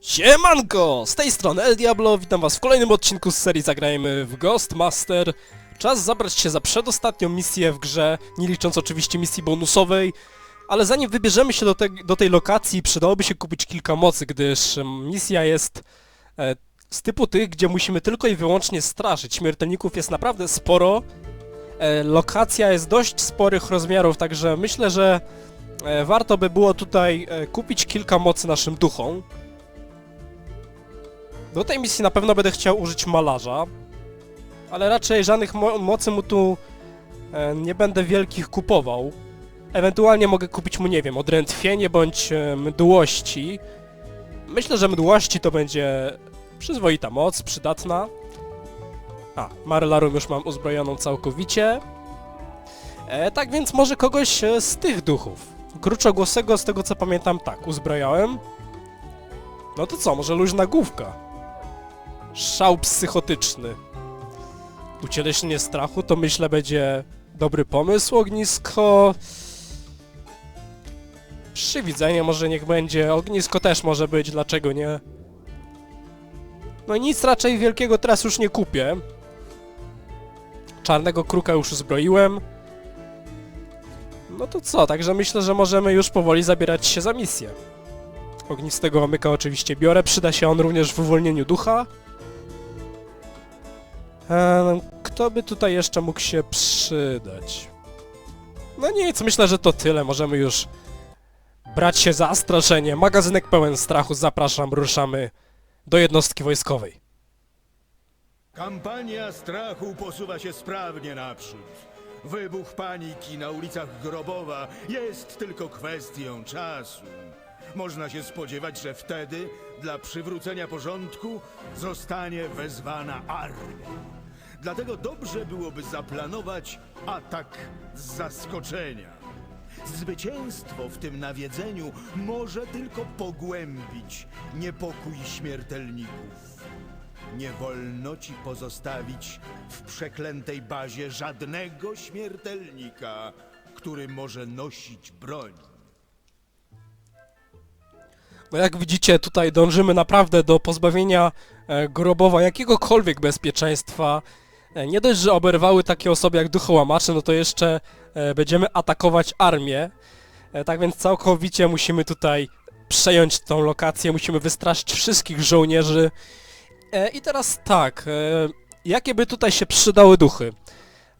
Siemanko! Z tej strony El Diablo, witam was w kolejnym odcinku z serii Zagrajmy w Ghostmaster. Czas zabrać się za przedostatnią misję w grze, nie licząc oczywiście misji bonusowej. Ale zanim wybierzemy się do, te, do tej lokacji, przydałoby się kupić kilka mocy, gdyż misja jest e, z typu tych, gdzie musimy tylko i wyłącznie straszyć. Śmiertelników jest naprawdę sporo. E, lokacja jest dość sporych rozmiarów, także myślę, że e, warto by było tutaj e, kupić kilka mocy naszym duchom. Do tej misji na pewno będę chciał użyć malarza, ale raczej żadnych mo mocy mu tu e, nie będę wielkich kupował. Ewentualnie mogę kupić mu, nie wiem, odrętwienie bądź e, mdłości. Myślę, że mdłości to będzie przyzwoita moc, przydatna. A, Marlarum już mam uzbrojoną całkowicie. E, tak więc może kogoś e, z tych duchów. Kruczogłosego, z tego co pamiętam, tak, uzbrojałem. No to co, może luźna główka? Szał psychotyczny. Ucieleśnienie strachu to myślę będzie dobry pomysł. Ognisko... Przywidzenie może niech będzie. Ognisko też może być, dlaczego nie? No nic raczej wielkiego teraz już nie kupię. Czarnego kruka już zbroiłem. No to co, także myślę, że możemy już powoli zabierać się za misję. Ognistego omyka oczywiście biorę, przyda się on również w uwolnieniu ducha. Kto by tutaj jeszcze mógł się przydać? No nic, myślę, że to tyle. Możemy już brać się za straszenie. Magazynek pełen strachu, zapraszam, ruszamy do jednostki wojskowej. Kampania strachu posuwa się sprawnie naprzód. Wybuch paniki na ulicach Grobowa jest tylko kwestią czasu. Można się spodziewać, że wtedy dla przywrócenia porządku zostanie wezwana armia. Dlatego dobrze byłoby zaplanować atak z zaskoczenia. Zwycięstwo w tym nawiedzeniu może tylko pogłębić niepokój śmiertelników. Nie wolno ci pozostawić w przeklętej bazie żadnego śmiertelnika, który może nosić broń. No jak widzicie, tutaj dążymy naprawdę do pozbawienia e, Grobowa jakiegokolwiek bezpieczeństwa. E, nie dość, że oberwały takie osoby jak duchołamacze, no to jeszcze e, będziemy atakować armię. E, tak więc całkowicie musimy tutaj przejąć tą lokację, musimy wystraszyć wszystkich żołnierzy. I teraz tak, jakie by tutaj się przydały duchy?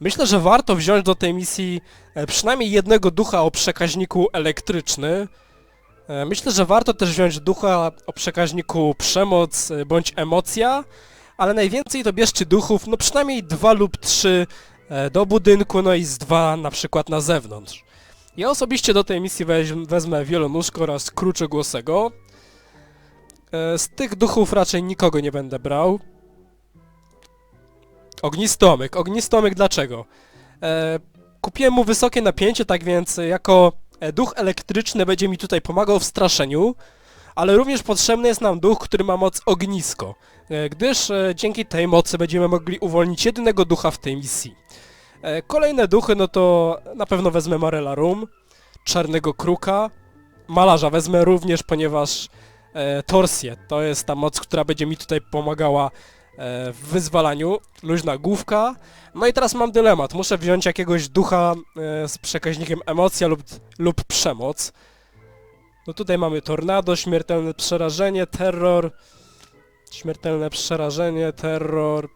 Myślę, że warto wziąć do tej misji przynajmniej jednego ducha o przekaźniku elektryczny. Myślę, że warto też wziąć ducha o przekaźniku przemoc bądź emocja, ale najwięcej to bierzcie duchów, no przynajmniej dwa lub trzy e, do budynku, no i z dwa na przykład na zewnątrz. Ja osobiście do tej misji weź, wezmę wielonóżkę oraz kruczogłosego. E, Z tych duchów raczej nikogo nie będę brał. Ognistomyk. Ognistomyk dlaczego? E, kupiłem mu wysokie napięcie, tak więc jako duch elektryczny będzie mi tutaj pomagał w straszeniu, ale również potrzebny jest nam duch, który ma moc ognisko, gdyż e, dzięki tej mocy będziemy mogli uwolnić jedynego ducha w tej misji. E, Kolejne duchy, no to na pewno wezmę Marela Rum, Czarnego Kruka, Malarza wezmę również, ponieważ e, Torsję to jest ta moc, która będzie mi tutaj pomagała e, w wyzwalaniu, luźna główka. No i teraz mam dylemat, muszę wziąć jakiegoś ducha e, z przekaźnikiem emocja lub, lub przemoc. No tutaj mamy tornado, śmiertelne przerażenie, terror, śmiertelne przerażenie, terror.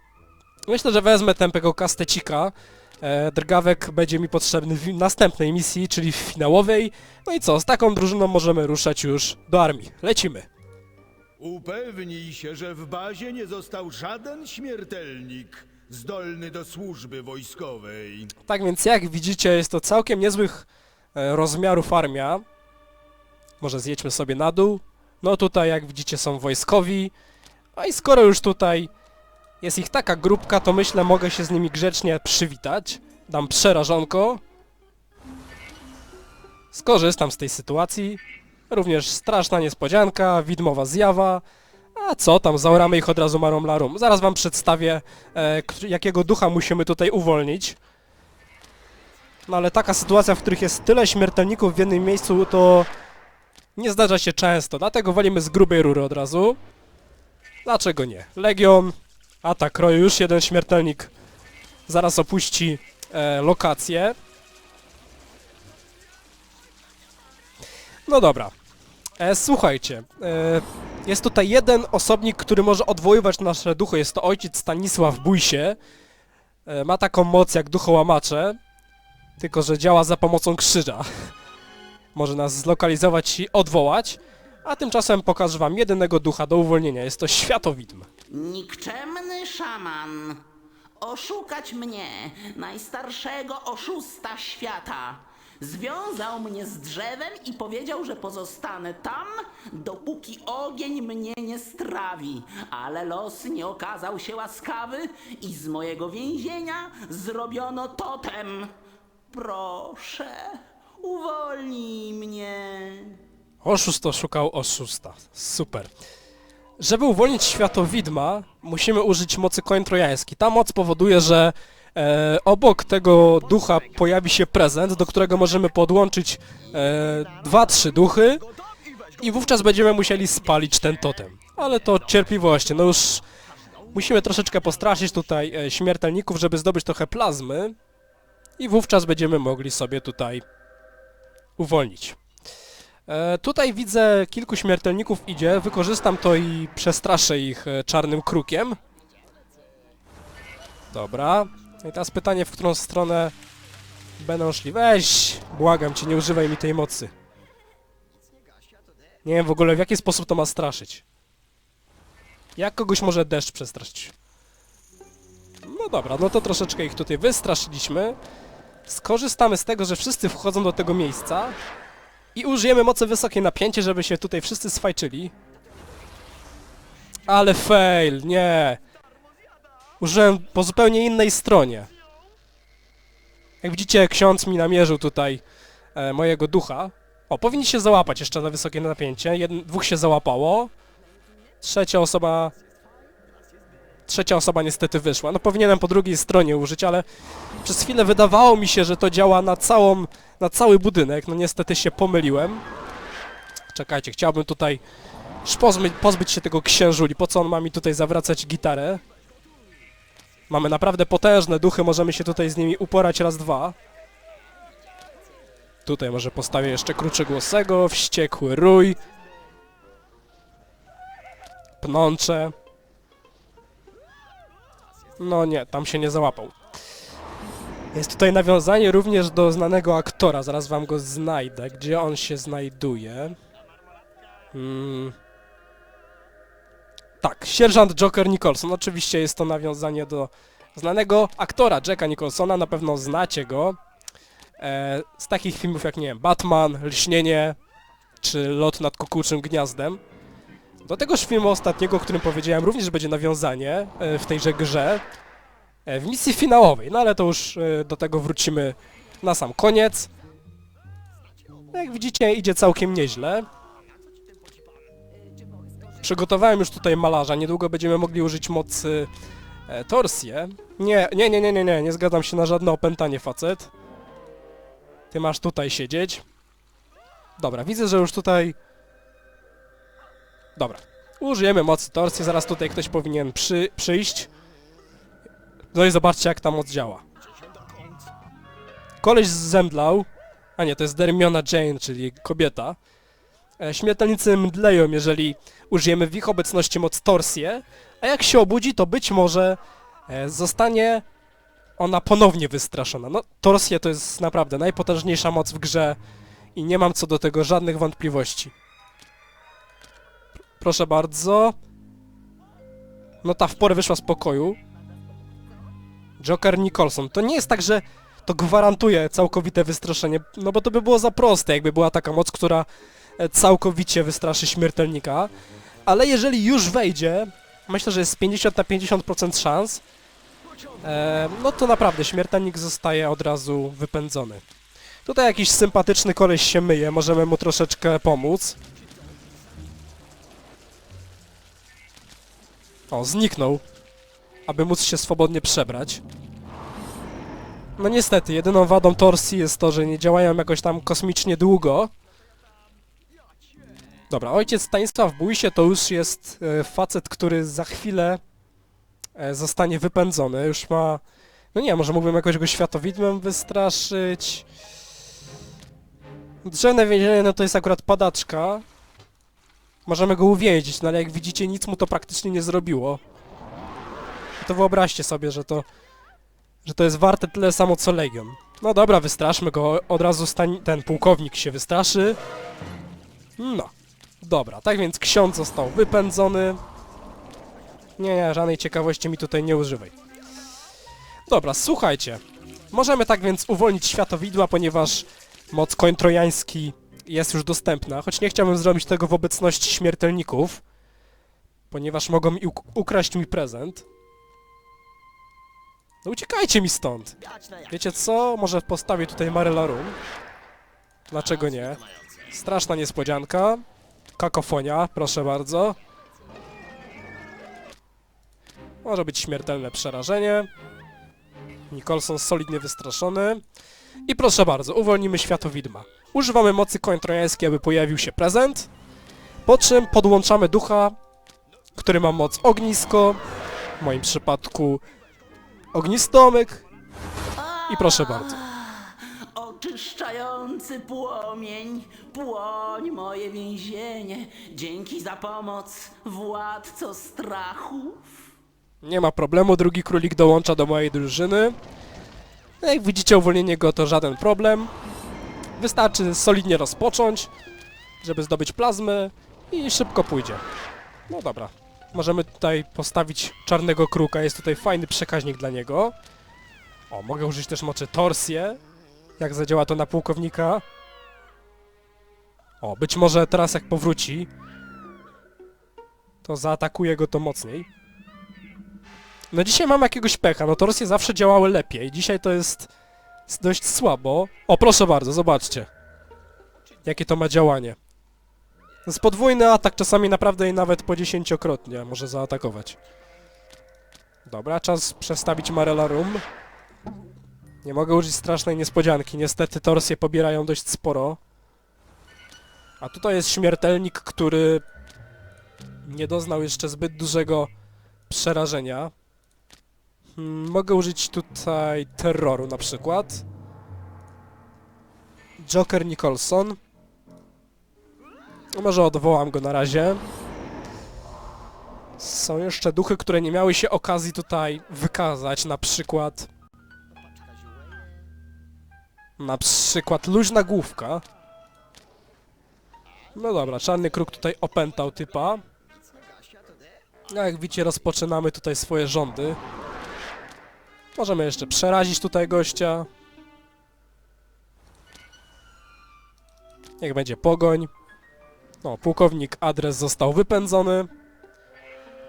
Myślę, że wezmę tępego kastecika. E, drgawek będzie mi potrzebny w następnej misji, czyli w finałowej. No i co, z taką drużyną możemy ruszać już do armii. Lecimy. Upewnij się, że w bazie nie został żaden śmiertelnik zdolny do służby wojskowej. Tak więc jak widzicie jest to całkiem niezłych e, rozmiarów armia. Może zjedźmy sobie na dół. No tutaj jak widzicie są wojskowi. A i skoro już tutaj jest ich taka grupka, to myślę mogę się z nimi grzecznie przywitać. Dam przerażonko. Skorzystam z tej sytuacji. Również straszna niespodzianka, widmowa zjawa. A co tam, zaoramy ich od razu marom larum. Zaraz wam przedstawię, e, jakiego ducha musimy tutaj uwolnić. No ale taka sytuacja, w których jest tyle śmiertelników w jednym miejscu, to Nie zdarza się często, dlatego walimy z grubej rury od razu. Dlaczego nie? Legion, atak roju, już jeden śmiertelnik zaraz opuści e, lokację. No dobra. E, słuchajcie, e, jest tutaj jeden osobnik, który może odwoływać nasze duchy. Jest to ojciec Stanisław Bójsie. E, ma taką moc jak duchołamacze, tylko że działa za pomocą krzyża. może nas zlokalizować i odwołać. A tymczasem pokażę wam jedynego ducha do uwolnienia. Jest to światowidm. Nikczemny szaman. Oszukać mnie, najstarszego oszusta świata. Związał mnie z drzewem i powiedział, że pozostanę tam, dopóki ogień mnie nie strawi. Ale los nie okazał się łaskawy i z mojego więzienia zrobiono totem. Proszę, uwolnij mnie. Oszust oszukał oszusta. Super. Żeby uwolnić światowidma, musimy użyć mocy koń trojański. Ta moc powoduje, że e, obok tego ducha pojawi się prezent, do którego możemy podłączyć e, dwa, trzy duchy i wówczas będziemy musieli spalić ten totem. Ale to cierpliwości, no już musimy troszeczkę postraszyć tutaj e, śmiertelników, żeby zdobyć trochę plazmy i wówczas będziemy mogli sobie tutaj uwolnić. E, tutaj widzę kilku śmiertelników idzie, wykorzystam to i przestraszę ich e, czarnym krukiem. Dobra. I teraz pytanie, w którą stronę będą szli. Weź, błagam cię, nie używaj mi tej mocy. Nie wiem w ogóle w jaki sposób to ma straszyć. Jak kogoś może deszcz przestraszyć? No dobra, no to troszeczkę ich tutaj wystraszyliśmy. Skorzystamy z tego, że wszyscy wchodzą do tego miejsca. I użyjemy mocy wysokie napięcie, żeby się tutaj wszyscy sfajczyli. Ale fail, nie. Użyłem po zupełnie innej stronie. Jak widzicie, ksiądz mi namierzył tutaj e, mojego ducha. O, powinni się załapać jeszcze na wysokie napięcie. Jedn, dwóch się załapało. Trzecia osoba... Trzecia osoba niestety wyszła. No powinienem po drugiej stronie użyć, ale przez chwilę wydawało mi się, że to działa na całą, na cały budynek. No niestety się pomyliłem. Czekajcie, chciałbym tutaj pozbyć, pozbyć się tego księżuli. Po co on ma mi tutaj zawracać gitarę? Mamy naprawdę potężne duchy, możemy się tutaj z nimi uporać raz, dwa. Tutaj może postawię jeszcze kruczegłosego, wściekły rój. Pnącze. No nie, tam się nie załapał. Jest tutaj nawiązanie również do znanego aktora, zaraz wam go znajdę. Gdzie on się znajduje? Hmm. Tak, sierżant Joker Nicholson. Oczywiście jest to nawiązanie do znanego aktora Jacka Nicholsona, na pewno znacie go. E, z takich filmów jak, nie wiem, Batman, Lśnienie, czy Lot nad kukułczym gniazdem. Do tegoż filmu ostatniego, o którym powiedziałem, również będzie nawiązanie e, w tejże grze. E, w misji finałowej, no ale to już e, do tego wrócimy na sam koniec. No, Jak widzicie, idzie całkiem nieźle. Przygotowałem już tutaj malarza, niedługo będziemy mogli użyć mocy torsję. Nie, nie, nie, nie, nie, nie, nie zgadzam się na żadne opętanie, facet. Ty masz tutaj siedzieć. Dobra, widzę, że już tutaj... Dobra, użyjemy mocy torsji, zaraz tutaj ktoś powinien przy, przyjść. No i zobaczcie jak ta moc działa. Koleś zemdlał, a nie, to jest Dermiona Jane, czyli kobieta. E, Śmiertelnicy mdleją, jeżeli użyjemy w ich obecności moc torsję, a jak się obudzi, to być może e, zostanie ona ponownie wystraszona. No, torsję to jest naprawdę najpotężniejsza moc w grze i nie mam co do tego żadnych wątpliwości. Proszę bardzo. No ta w porę wyszła z pokoju. Joker Nicholson. To nie jest tak, że to gwarantuje całkowite wystraszenie, no bo to by było za proste, jakby była taka moc, która e, całkowicie wystraszy śmiertelnika. Ale jeżeli już wejdzie, myślę, że jest 50 na 50% szans, e, no to naprawdę śmiertelnik zostaje od razu wypędzony. Tutaj jakiś sympatyczny koleś się myje, możemy mu troszeczkę pomóc. O, zniknął aby móc się swobodnie przebrać. No niestety, jedyną wadą torsji jest to, że nie działają jakoś tam kosmicznie długo. Dobra, ojciec Stanisław bój się, to już jest e, facet, który za chwilę e, zostanie wypędzony. Już ma... No nie, może mógłbym jakoś go światowidmem wystraszyć. Drzewne więzienie, no to jest akurat padaczka. Możemy go uwięzić, no ale jak widzicie, nic mu to praktycznie nie zrobiło. To wyobraźcie sobie, że to... że to jest warte tyle samo co Legion. No dobra, wystraszmy go, od razu ten pułkownik się wystraszy. No. Dobra, tak więc ksiądz został wypędzony. Nie, nie, żadnej ciekawości mi tutaj nie używaj. Dobra, słuchajcie. Możemy tak więc uwolnić światowidła, ponieważ moc koń trojański jest już dostępna, choć nie chciałbym zrobić tego w obecności śmiertelników, ponieważ mogą mi uk- ukraść mi prezent. No uciekajcie mi stąd. Wiecie co? Może postawię tutaj Marylarum. Dlaczego nie? Straszna niespodzianka. Kakofonia, proszę bardzo. Może być śmiertelne przerażenie. Nicholson solidnie wystraszony. I proszę bardzo, uwolnimy światowidma. Używamy mocy koń trojańskiej, aby pojawił się prezent. Po czym podłączamy ducha, który ma moc ognisko. W moim przypadku ognistomyk. I proszę bardzo. Oczyszczający płomień, płoń moje więzienie. Dzięki za pomoc, władco strachów. Nie ma problemu, drugi królik dołącza do mojej drużyny. No Jak widzicie, uwolnienie go to żaden problem. Wystarczy solidnie rozpocząć, żeby zdobyć plazmę i szybko pójdzie. No dobra. Możemy tutaj postawić czarnego kruka, jest tutaj fajny przekaźnik dla niego. O, mogę użyć też mocy torsję. Jak zadziała to na pułkownika. O, być może teraz jak powróci, to zaatakuje go to mocniej. No dzisiaj mam jakiegoś pecha, no torsje zawsze działały lepiej. Dzisiaj to jest dość słabo. O, proszę bardzo, zobaczcie. Jakie to ma działanie. To jest podwójny atak, czasami naprawdę i nawet po dziesięciokrotnie może zaatakować. Dobra, czas przestawić Marelarum. Nie mogę użyć strasznej niespodzianki, niestety torsje pobierają dość sporo. A tutaj jest śmiertelnik, który nie doznał jeszcze zbyt dużego przerażenia. Hmm, mogę użyć tutaj terroru na przykład. Joker Nicholson. No Może odwołam go na razie. Są jeszcze duchy, które nie miały się okazji tutaj wykazać, na przykład... Na przykład luźna główka. No dobra, czarny kruk tutaj opętał typa. No jak widzicie, rozpoczynamy tutaj swoje rządy. Możemy jeszcze przerazić tutaj gościa. Niech będzie pogoń. No, pułkownik adres został wypędzony.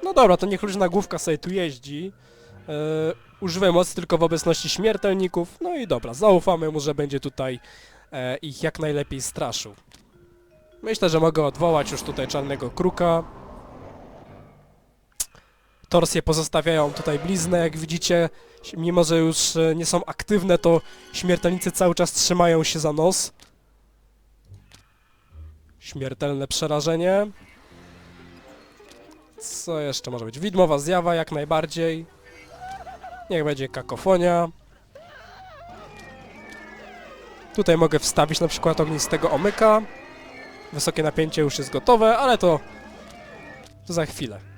No dobra, to niech luźna główka sobie tu jeździ. Yy, używaj mocy tylko w obecności śmiertelników. No i dobra, zaufamy mu, że będzie tutaj e, ich jak najlepiej straszył. Myślę, że mogę odwołać już tutaj czarnego kruka. Torsje pozostawiają tutaj bliznę, jak widzicie. Mimo, że już e, nie są aktywne, to śmiertelnicy cały czas trzymają się za nos. Śmiertelne przerażenie. Co jeszcze może być? Widmowa zjawa, jak najbardziej. Niech będzie kakofonia. Tutaj mogę wstawić na przykład ognistego omyka. Wysokie napięcie już jest gotowe, ale to, to za chwilę.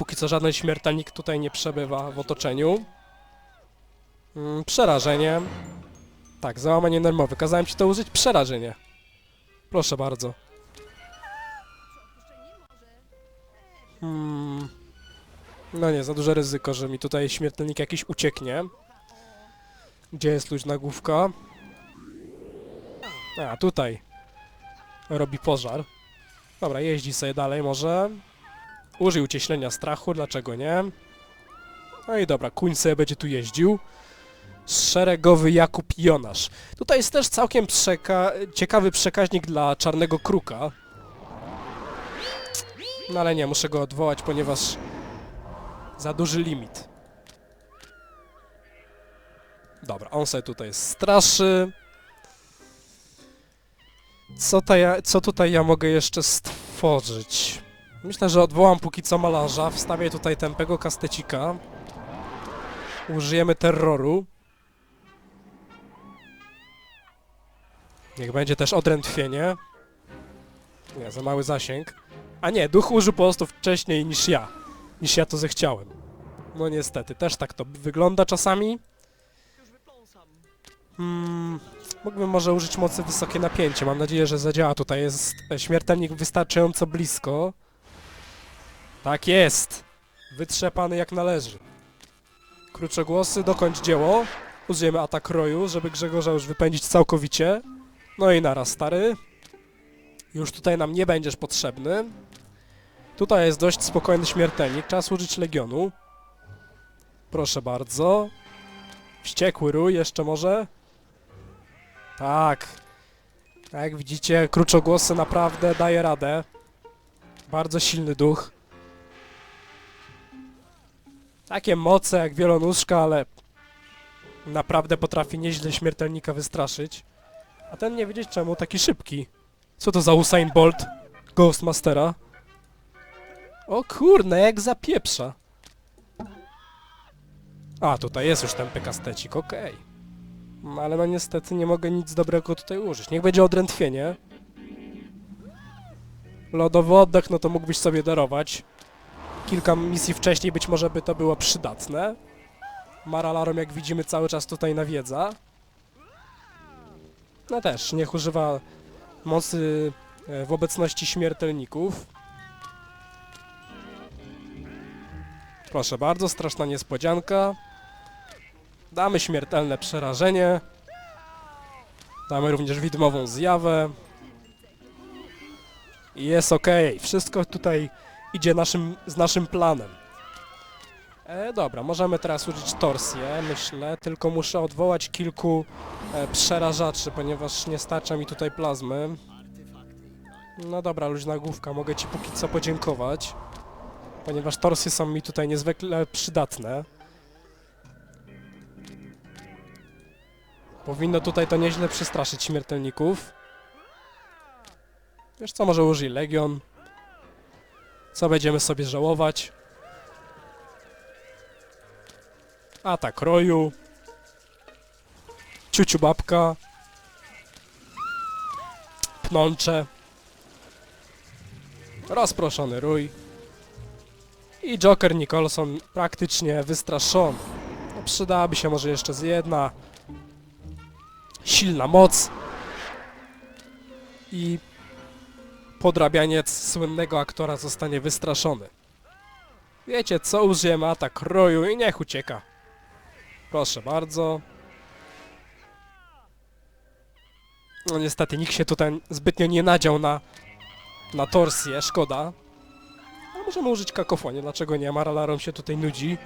Póki co żaden śmiertelnik tutaj nie przebywa w otoczeniu. Mm, przerażenie. Tak, załamanie nerwowe. Kazałem ci to użyć? Przerażenie. Proszę bardzo. Hmm. No nie, za duże ryzyko, że mi tutaj śmiertelnik jakiś ucieknie. Gdzie jest luźna główka? A, tutaj. Robi pożar. Dobra, jeździ sobie dalej może. Użyj ucieślenia strachu, dlaczego nie? No i dobra, kuń sobie będzie tu jeździł. Szeregowy Jakub Jonasz. Tutaj jest też całkiem przeka ciekawy przekaźnik dla Czarnego Kruka. No ale nie, muszę go odwołać, ponieważ za duży limit. Dobra, on sobie tutaj straszy. Co, ta ja, co tutaj ja mogę jeszcze stworzyć? Myślę, że odwołam póki co malarza, wstawię tutaj tępego kastecika. Użyjemy terroru. Niech będzie też odrętwienie. Nie, za mały zasięg. A nie, duch użył po prostu wcześniej niż ja. Niż ja to zechciałem. No niestety, też tak to wygląda czasami. Hmm, mógłbym może użyć mocy wysokie napięcie. Mam nadzieję, że zadziała. Tutaj jest e, śmiertelnik wystarczająco blisko. Tak jest! Wytrzepany jak należy. Krótsze głosy, dokończ dzieło. Użyjemy atak roju, żeby Grzegorza już wypędzić całkowicie. No i naraz, stary. Już tutaj nam nie będziesz potrzebny. Tutaj jest dość spokojny śmiertelnik. Czas użyć Legionu. Proszę bardzo. Wściekły rój jeszcze może? Tak. Jak widzicie, kruczogłosy naprawdę daje radę. Bardzo silny duch. Takie moce jak wielonóżka, ale naprawdę potrafi nieźle śmiertelnika wystraszyć. A ten nie wiedzieć czemu taki szybki. Co to za Usain Bolt? Ghostmastera? O kurne, jak zapieprza. A, tutaj jest już ten pekastecik, okej. No, Ale no niestety nie mogę nic dobrego tutaj użyć. Niech będzie odrętwienie. Lodowy oddech, no to mógłbyś sobie darować. Kilka misji wcześniej być może by to było przydatne. Maralarom, jak widzimy, cały czas tutaj nawiedza. No też, niech używa mocy e, w obecności śmiertelników. Proszę bardzo, straszna niespodzianka. Damy śmiertelne przerażenie. Damy również widmową zjawę. I jest ok. Wszystko tutaj idzie naszym, z naszym planem. E, dobra, możemy teraz użyć torsję, myślę, tylko muszę odwołać kilku e, przerażaczy, ponieważ nie starcza mi tutaj plazmy. No dobra, luźna główka, mogę ci póki co podziękować, ponieważ torsy są mi tutaj niezwykle przydatne. Powinno tutaj to nieźle przestraszyć śmiertelników. Wiesz co, może użyj Legion. Co będziemy sobie żałować? Atak roju. Ciuciu babka. Pnącze. Rozproszony rój. I Joker Nicholson praktycznie wystraszony. No, przydałaby się może jeszcze z jedna silna moc i podrabianiec słynnego aktora zostanie wystraszony. Wiecie co, użyjemy atak roju i niech ucieka. Proszę bardzo. No niestety nikt się tutaj zbytnio nie nadział na, na torsję, szkoda. Ale możemy użyć kakofonię, dlaczego nie? Maralarom się tutaj nudzi.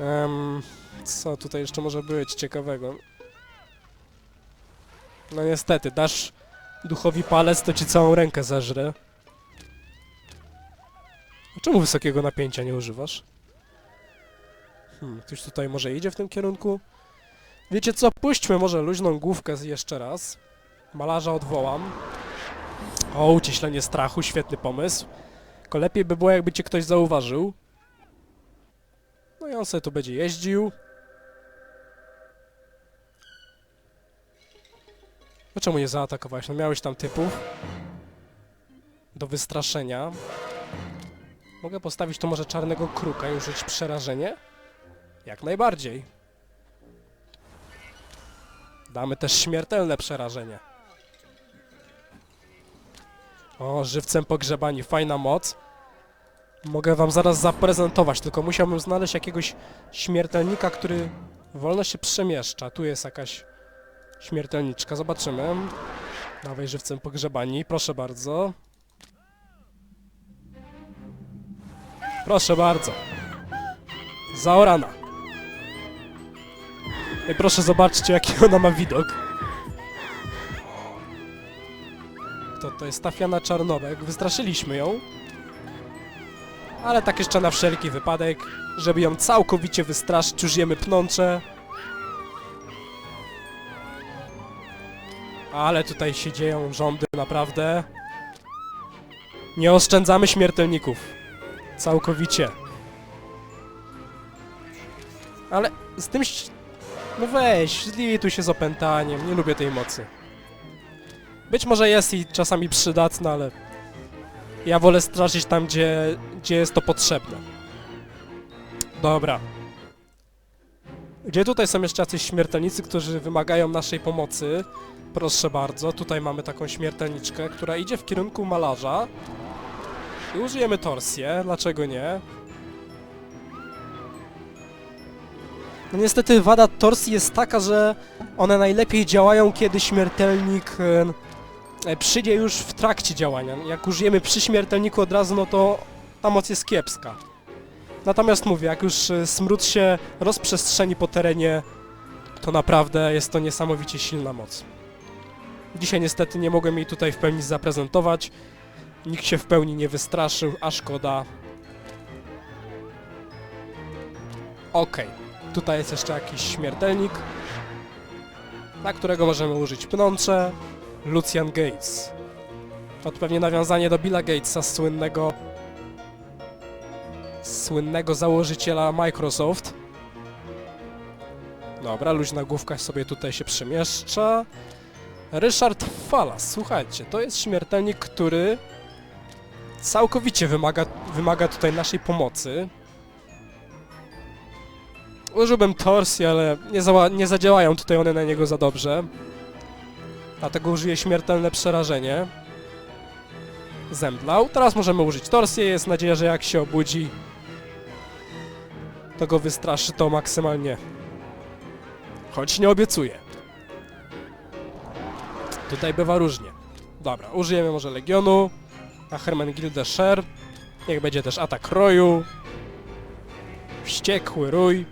Em, co tutaj jeszcze może być ciekawego? No niestety, dasz duchowi palec, to ci całą rękę zeżre. A Czemu wysokiego napięcia nie używasz? Hmm, ktoś tutaj może idzie w tym kierunku? Wiecie co, puśćmy może luźną główkę jeszcze raz. Malarza odwołam. O, ucieślenie strachu, świetny pomysł. Tylko lepiej by było, jakby cię ktoś zauważył. No i on sobie tu będzie jeździł. No czemu nie zaatakowałeś? No miałeś tam typów. Do wystraszenia. Mogę postawić tu może czarnego kruka i użyć przerażenie? Jak najbardziej. Damy też śmiertelne przerażenie. O, żywcem pogrzebani, fajna moc. Mogę wam zaraz zaprezentować, tylko musiałbym znaleźć jakiegoś śmiertelnika, który wolno się przemieszcza. Tu jest jakaś śmiertelniczka, zobaczymy. Dawaj żywcem pogrzebani, proszę bardzo. Proszę bardzo. Zaorana. I proszę zobaczcie, jaki ona ma widok. To, to jest Tafiana Czarnowek. Wystraszyliśmy ją. Ale tak jeszcze na wszelki wypadek, żeby ją całkowicie wystraszyć, użyjemy pnącze. Ale tutaj się dzieją rządy, naprawdę. Nie oszczędzamy śmiertelników. Całkowicie. Ale z tym... No weź, zlituj się z opętaniem, nie lubię tej mocy. Być może jest i czasami przydatna, ale... Ja wolę straszyć tam, gdzie, gdzie jest to potrzebne. Dobra. Gdzie tutaj są jeszcze jacyś śmiertelnicy, którzy wymagają naszej pomocy? Proszę bardzo, tutaj mamy taką śmiertelniczkę, która idzie w kierunku malarza. I użyjemy torsję, dlaczego nie? No niestety wada torsji jest taka, że one najlepiej działają, kiedy śmiertelnik e, e, przyjdzie już w trakcie działania. Jak użyjemy przy śmiertelniku od razu, no to ta moc jest kiepska. Natomiast mówię, jak już e, smród się rozprzestrzeni po terenie, to naprawdę jest to niesamowicie silna moc. Dzisiaj niestety nie mogłem jej tutaj w pełni zaprezentować. Nikt się w pełni nie wystraszył, a szkoda. Okej, tutaj jest jeszcze jakiś śmiertelnik, na którego możemy użyć pnącze. Lucian Gates. To pewnie nawiązanie do Billa Gatesa, słynnego słynnego założyciela Microsoft. Dobra, luźna główka sobie tutaj się przemieszcza. Ryszard Falas, słuchajcie, to jest śmiertelnik, który całkowicie wymaga, wymaga tutaj naszej pomocy. Użyłbym torsji, ale nie, zała, nie zadziałają tutaj one na niego za dobrze. Dlatego użyję śmiertelne przerażenie. Zemdlał. Teraz możemy użyć torsję. Jest nadzieja, że jak się obudzi, to go wystraszy to maksymalnie. Choć nie obiecuję. Tutaj bywa różnie. Dobra, użyjemy może Legionu. A Hermengilde Sher. Niech będzie też atak roju. Wściekły rój.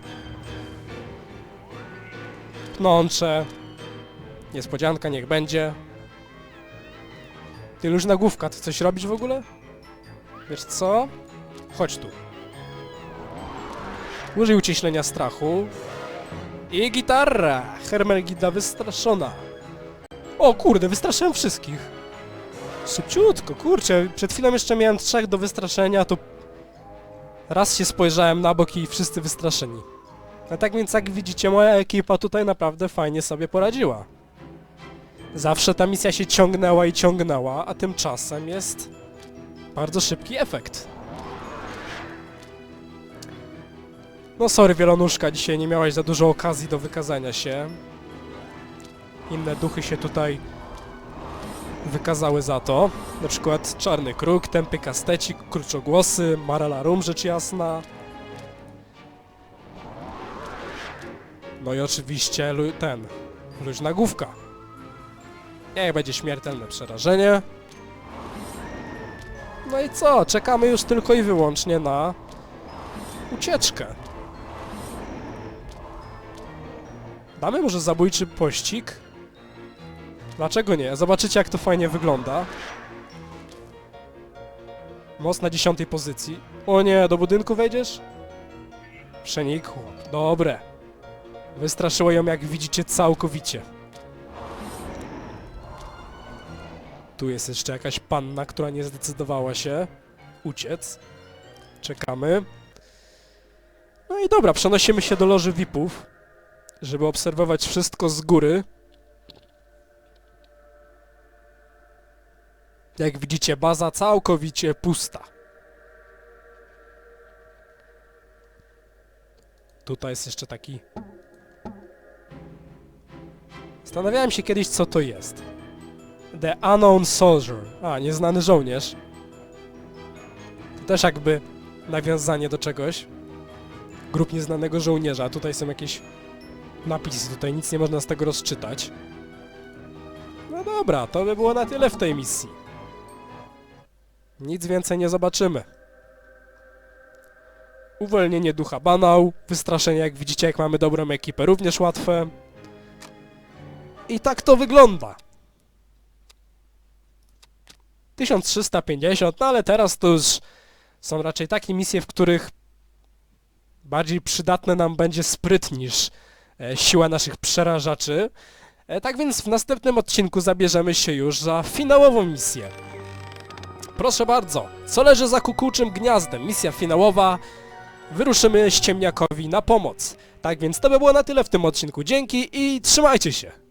Pnącze. Niespodzianka, niech będzie. Ty luźna główka, ty coś robisz w ogóle? Wiesz co? Chodź tu. Użyj uciślenia strachu. I gitarra! Hermelgida wystraszona. O kurde, wystraszyłem wszystkich. Szybciutko, kurczę. Przed chwilą jeszcze miałem trzech do wystraszenia, to... Raz się spojrzałem na bok i wszyscy wystraszeni. A tak więc jak widzicie, moja ekipa tutaj naprawdę fajnie sobie poradziła. Zawsze ta misja się ciągnęła i ciągnęła, a tymczasem jest bardzo szybki efekt. No sorry Wielonuszka, dzisiaj nie miałaś za dużo okazji do wykazania się. Inne duchy się tutaj wykazały za to. Na przykład Czarny Kruk, Tępy Kasteci, Kruczogłosy, Maralarum, rzecz jasna. No i oczywiście lu- ten, luźna główka. Niech będzie śmiertelne przerażenie. No i co? Czekamy już tylko i wyłącznie na ucieczkę. Damy może zabójczy pościg? Dlaczego nie? Zobaczycie jak to fajnie wygląda. Most na dziesiątej pozycji. O nie, do budynku wejdziesz? Przenikł. Dobre. Wystraszyło ją jak widzicie całkowicie. Tu jest jeszcze jakaś panna, która nie zdecydowała się uciec. Czekamy. No i dobra, przenosimy się do loży VIP-ów, żeby obserwować wszystko z góry. Jak widzicie, baza całkowicie pusta. Tutaj jest jeszcze taki... Zastanawiałem się kiedyś, co to jest. The Unknown Soldier. A, nieznany żołnierz. To też jakby nawiązanie do czegoś. Grup nieznanego żołnierza. Tutaj są jakieś napisy. Tutaj nic nie można z tego rozczytać. No dobra, to by było na tyle w tej misji. Nic więcej nie zobaczymy. Uwolnienie ducha banał, wystraszenie jak widzicie jak mamy dobrą ekipę również łatwe. I tak to wygląda. 1350, no ale teraz to już są raczej takie misje, w których bardziej przydatne nam będzie spryt niż e, siła naszych przerażaczy. E, tak więc w następnym odcinku zabierzemy się już za finałową misję. Proszę bardzo, co leży za kukułczym gniazdem? Misja finałowa. Wyruszymy ściemniakowi na pomoc. Tak więc to by było na tyle w tym odcinku. Dzięki i trzymajcie się!